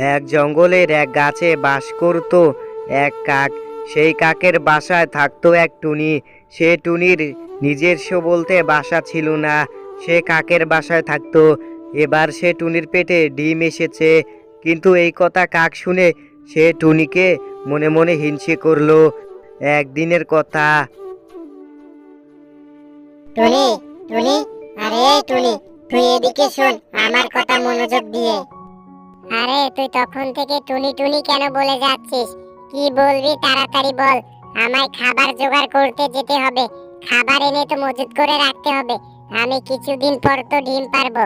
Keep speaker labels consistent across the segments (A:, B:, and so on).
A: এক জঙ্গলের এক গাছে বাস করত এক কাক। সেই কাকের বাসায় থাকতো এক টুনি। সে টুনির নিজস্ব বলতে বাসা ছিল না। সে কাকের বাসায় থাকতো। এবার সে টুনির পেটে ডিম এসেছে। কিন্তু এই কথা কাক শুনে সে টুনিকে মনে মনে হিংসে করল। একদিনের কথা।
B: টুনি টুনি, আরে, টুনি, তুই এদিকে শোন, আমার কথা মনোযোগ দিয়ে। আরে তুই তখন থেকে টুনি টুনি কেন বলে যাচ্ছিস? কি বলবি তাড়াতাড়ি বল। আমায় খাবার জোগাড় করতে যেতে হবে। খাবার এনে তো মজুত করে রাখতে হবে। আমি কিছুদিন পর তো ডিম পারব।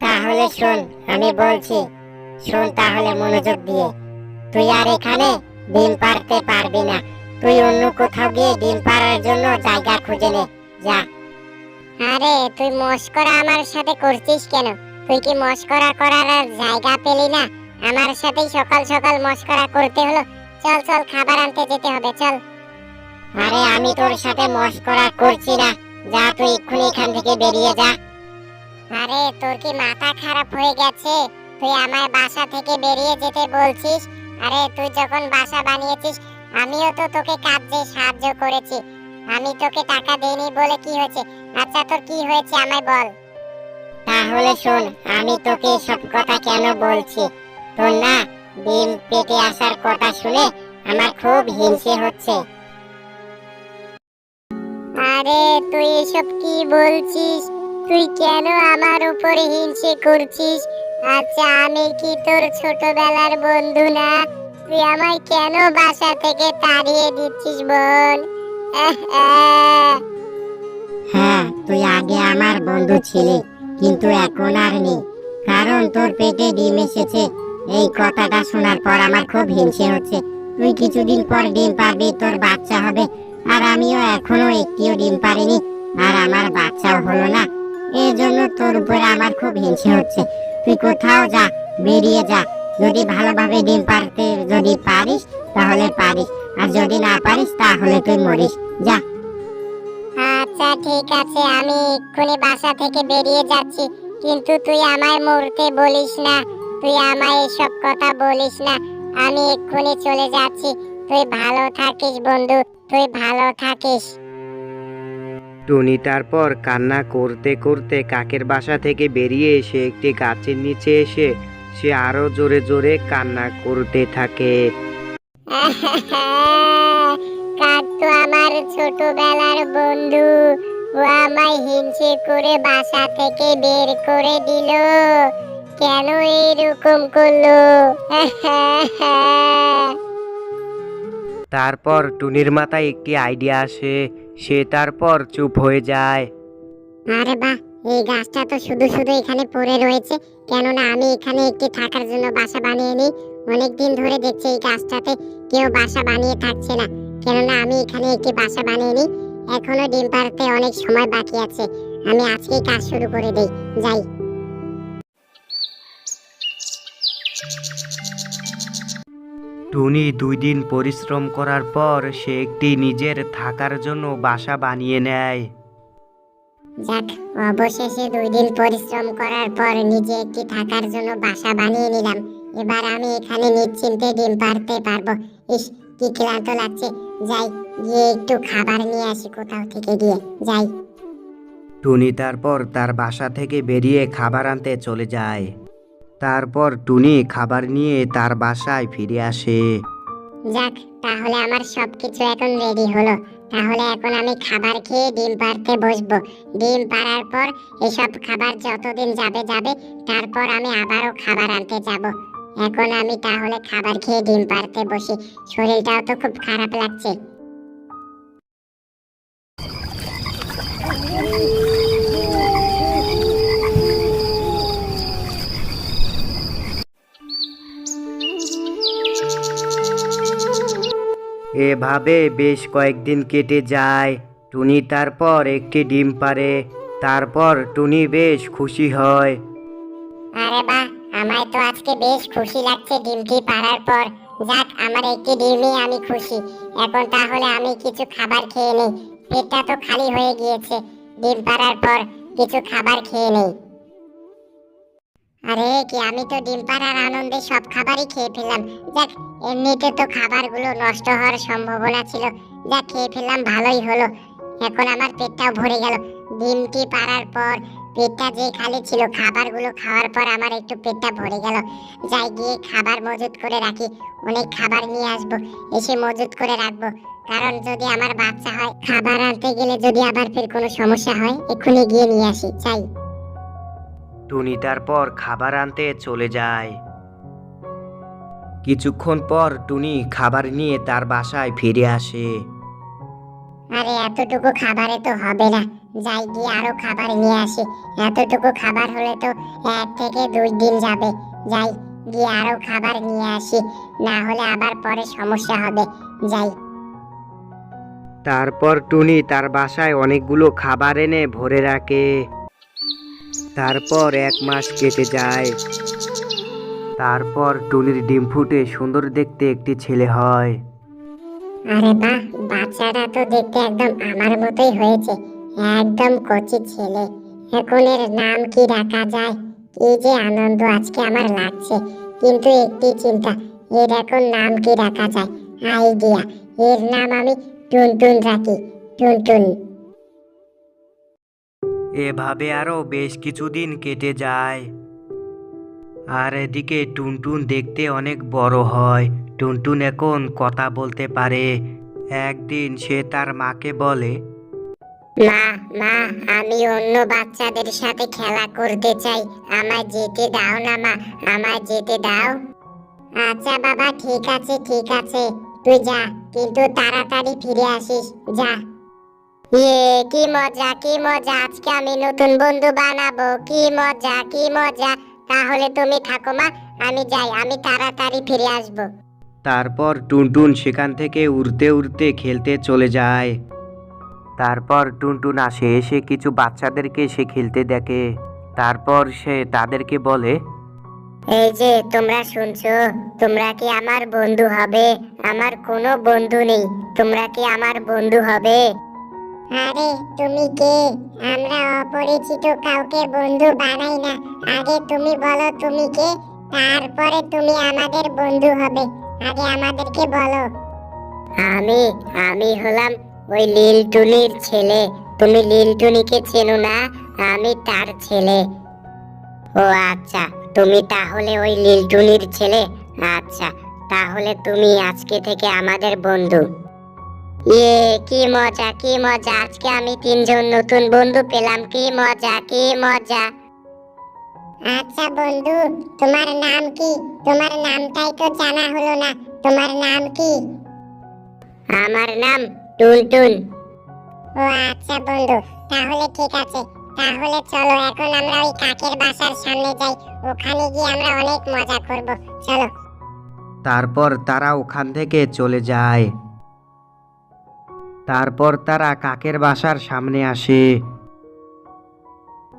B: তাহলে শোন আমি বলছি। শোন তাহলে মনোযোগ দিয়ে। তুই আর এখানে ডিম পারতে পারবি না। তুই অন্য কোথাও গিয়ে ডিম পাড়ার জন্য জায়গা খুঁজে নে। যা। আরে তুই মস্করা আমার সাথে করছিস কেন? তুই কি মস্করা করার জায়গা পেলি না? আমার সাথেই সকাল সকাল মস্করা করতে হলো। চল চল, খাবার আনতে যেতে হবে, চল। আরে, আমি তোর সাথে মস্করা করছি না। যা, তুই এক্ষুনি এখান থেকে বেরিয়ে যা। আরে, তোর কি মাথা খারাপ হয়ে গেছে? তুই আমার বাসা থেকে বেরিয়ে যেতে বলছিস? আরে, তুই যখন বাসা বানিয়েছিস, আমিও তো তোকে কাজে সাহায্য করেছি। আমি তোকে টাকা দেইনি বলে কি হয়েছে? আচ্ছা তোর কি হয়েছে আমায় বল। তাহলে শোন আমি তোকে সব কথা কেন বলছি? তোর না ডিম পেটে আসার কথা শুনে আমার খুব হিংসে হচ্ছে। আরে তুই এসব কি বলছিস? তুই কেন আমার উপরে হিংসে করছিস? আচ্ছা আমি কি তোর ছোটবেলার বন্ধু না? তুই আমায় কেন বাসা থেকে তাড়িয়ে দিচ্ছিস বোন হ্যাঁ তুই আগে আমার বন্ধু ছিলি। কিন্তু এখন আর নেই। কারণ তোর পেটে ডিম এসেছে। এই কথাটা শোনার পর আমার খুব হিংসে হচ্ছে। তুই কিছুদিন পর ডিম পারবি তোর বাচ্চা হবে। আর আমিও এখনও একটিও ডিম পারিনি। আর আমার বাচ্চাও হলো না। এই জন্য তোর উপরে আমার খুব হিংসে হচ্ছে। তুই কোথাও যা, বেরিয়ে যা। যদি ভালোভাবে ডিম পারতে, যদি পারিস, তাহলে পারিস। আর যদি না পারিস, তাহলে তুই মরিস। যা। আচ্ছা ঠিক আছে আমি এক্ষুনি বাসা থেকে বেরিয়ে যাচ্ছি। কিন্তু তুই আমায় মরতে বলিস না তুই আমায় এসব কথা বলিস না। আমি এক্ষুনি চলে যাচ্ছি। তুই ভালো থাকিস বন্ধু তুই ভালো থাকিস।
A: টুনি তারপর কান্না করতে করতে কাকের বাসা থেকে বেরিয়ে এসে একটি গাছের নিচে এসে সে আরও জোরে জোরে কান্না করতে থাকে।
B: ছোটবেলার বন্ধু ও আমায় হিংসে করে বাসা থেকে বের করে দিল। কেন এরকম করল?
A: তারপর টুনির মাথায় একটি আইডিয়া আসে সে তারপর চুপ হয়ে যায়।
B: আরে বাহ এই গাছটা তো শুধু শুধু এখানে পড়ে রয়েছে কেননা আমি এখানে একটি থাকার জন্য বাসা বানিয়ে নিই। অনেক দিন ধরে দেখছি এই গাছটাতে কেউ বাসা বানিয়ে থাকছে না। কেননা আমি এখানে একটি বাসা বানিয়ে নিই এখনও ডিম পাড়তে অনেক সময় বাকি আছে। আমি আজকেই কাজ শুরু করে দেই যাই।
A: টুনি দুই দিন পরিশ্রম করার পর সে একটি নিজের থাকার জন্য বাসা বানিয়ে নেয়।
B: যাক অবশেষে দুই দিন পরিশ্রম করার পর নিজে একটি থাকার জন্য বাসা বানিয়ে নিলাম। এবার আমি এখানে নিশ্চিন্তে ডিম পারতে পারব। ইস কি ক্লান্ত লাগছে? যাই গিয়ে একটু খাবার নিয়ে আসি কোথাও থেকে গিয়ে। যাই।
A: টুনি তারপর তার বাসা থেকে বেরিয়ে খাবার আনতে চলে যায়। তারপর টুনি খাবার নিয়ে তার বাসায় ফিরে আসে।
B: যাক তাহলে আমার সবকিছু এখন রেডি হলো। তাহলে এখন আমি খাবার খেয়ে ডিম পাড়তে বসবো। ডিম পাড়ার পর এসব খাবার যতদিন যাবে যাবে তারপর আমি আবারও খাবার আনতে যাব। এখন আমি তাহলে খাবার খেয়ে ডিম পাড়তে বসি। শরীরটাও তো খুব খারাপ লাগছে।
A: এভাবে বেশ কয়েকদিন কেটে যায়। টুনি তারপর একটি ডিম পারে তারপর টুনি বেশ খুশি হয়।
B: আরে বাহ! আমায় তো আজকে বেশ খুশি লাগছে ডিমটি পাড়ার পর। যাক, আমার একটি ডিমই আমি খুশি। এখন তাহলে আমি কিছু খাবার খেয়ে নেই। পেটটা তো খালি হয়ে গিয়েছে। ডিম পাড়ার পর কিছু খাবার খেয়ে নেই। আরে, কি আমি তো ডিম পাড়ার আনন্দে সব খাবারই খেয়ে ফেললাম। যাক, এমনিতে তো খাবারগুলো নষ্ট হওয়ার সম্ভাবনা ছিল। যা খেয়ে ফেললাম, ভালোই হলো। এখন আমার পেটটাও ভরে গেল। ডিমটি পাড়ার পর পেটটা যে খালি ছিল খাবারগুলো খাওয়ার পর আমার একটু পেটটা ভরে গেল। যাই গিয়ে খাবার মজুত করে রাখি অনেক খাবার নিয়ে আসব এসে মজুত করে রাখব। কারণ যদি আমার বাচ্চা হয় খাবার আনতে গেলে যদি আবার ফের কোনো সমস্যা হয় এক্ষুনি গিয়ে নিয়ে আসি চাই।
A: টুনি তারপর খাবার আনতে চলে যায়। কিছুক্ষণ পর টুনি খাবার নিয়ে তার বাসায় ফিরে আসে।
B: আরে এতটুকু খাবারে তো হবে না। যাই গিয়ে আরও খাবার নিয়ে আসি। এতটুকু খাবার হলে তো এক থেকে দুই দিন যাবে। যাই গিয়ে আরও খাবার নিয়ে আসি। না হলে আবার পরে সমস্যা হবে। যাই।
A: তারপর টুনি তার বাসায় অনেকগুলো খাবার এনে ভরে রাখে। তারপর এক মাস কেটে যায়। তারপর টুনির ডিম ফুটে সুন্দর দেখতে একটি ছেলে হয়।
B: আরে বাহ বাচ্চাটা তো দেখতে একদম আমার মতোই হয়েছে। একদম কচি ছেলে। এখন এর নাম কি রাখা যায়? কি যে আনন্দ আজকে আমার লাগছে। কিন্তু একটি চিন্তা, এর এখন নাম কি রাখা যায়? আইডিয়া, এর নাম আমি টুনটুন রাখি, টুনটুন।
A: এভাবে আরও বেশ কিছুদিন কেটে যায়। আর এদিকে টুনটুন দেখতে অনেক বড় হয়। টুনটুন এখন কথা বলতে পারে। একদিন সে তার মাকে বলে
B: মা মা আমি অন্য বাচ্চাদের সাথে খেলা করতে চাই। আমায় যেতে দাও না, মা, আমায় যেতে দাও। আচ্ছা বাবা, ঠিক আছে ঠিক আছে। তুই যা, কিন্তু তাড়াতাড়ি ফিরে আসিস, যা। ইয়ে কি মজা কি মজা, আজকে আমি নতুন বন্ধু বানাবো। কি মজা কি মজা। তাহলে তুমি থাকো, মা, আমি যাই, আমি তাড়াতাড়ি ফিরে আসব।
A: তারপর টুনটুন সেখান থেকে উড়তে উড়তে খেলতে চলে যায়। তারপর টুনটুন আসে এসে কিছু বাচ্চাদেরকে সে খেলতে দেখে। তারপর সে তাদেরকে বলে
B: এই যে তোমরা শুনছো? তোমরা কি আমার বন্ধু হবে? আমার কোনো বন্ধু নেই। তোমরা কি আমার বন্ধু হবে? আরে তুমি কে? আমরা অপরিচিত কাউকে বন্ধু বানাই না। আগে তুমি বলো তুমি কে তারপরে তুমি আমাদের বন্ধু হবে। আগে আমাদেরকে বলো। আমি আমি হলাম ওই লিলটুনির ছেলে। তুমি লিলটুনিকে চেনো না আমি তার ছেলে। ও আচ্ছা তুমি তাহলে ওই লিলটুনির ছেলে? আচ্ছা তাহলে তুমি আজকে থেকে আমাদের বন্ধু। ইয়ে কি মজা কি মজা আজকে আমি তিনজন নতুন বন্ধু পেলাম কি মজা কি মজা? আচ্ছা বন্ধু তোমার নাম কি? তোমার নামটাই তো জানা হলো না তোমার নাম কি? আমার নাম টুনটুন। ও আচ্ছা বন্ধু তাহলে ঠিক আছে। তাহলে চলো এখন আমরা ওই কাকের বাসার সামনে যাই। ওখানে গিয়ে আমরা অনেক মজা করব। চলো।
A: তারপর তারা ওখান থেকে চলে যায়। তারপর তারা কাকের বাসার সামনে আসে।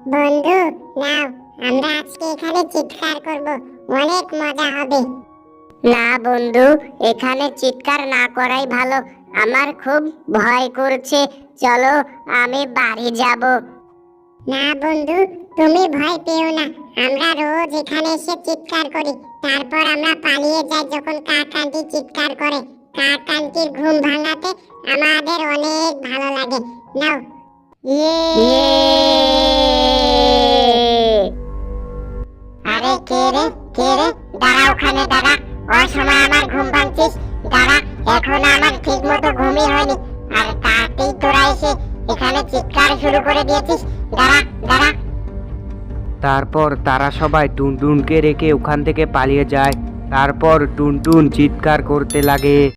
B: বন্ধু নাও আমরা আজকে এখানে চিৎকার করব। অনেক মজা হবে। না বন্ধু এখানে চিৎকার না করাই ভালো। আমার খুব ভয় করছে। চলো আমি বাড়ি যাব। না বন্ধু তুমি ভয় পেও না। আমরা রোজ এখানে এসে চিৎকার করি। তারপর আমরা পালিয়ে যাই যখন কাক আন্টি চিৎকার করে। কাক আন্টির ঘুম ভাঙাতে আমাদের অনেক ভালো লাগে। নাও। ইয়ে। আরে কে রে কে রে? দাঁড়া ওখানে দাঁড়া। ওই সময় আমার ঘুম ভাঙছিস। দাঁড়া এখন আমার ঠিক মতো ঘুমই হয়নি। আর তাতেই তোরা এসে এখানে চিৎকার শুরু করে দিয়েছিস। দাঁড়া দাঁড়া।
A: তারপর তারা সবাই টুনটুনকে রেখে ওখান থেকে পালিয়ে যায়। তারপর টুনটুন চিৎকার করতে লাগে।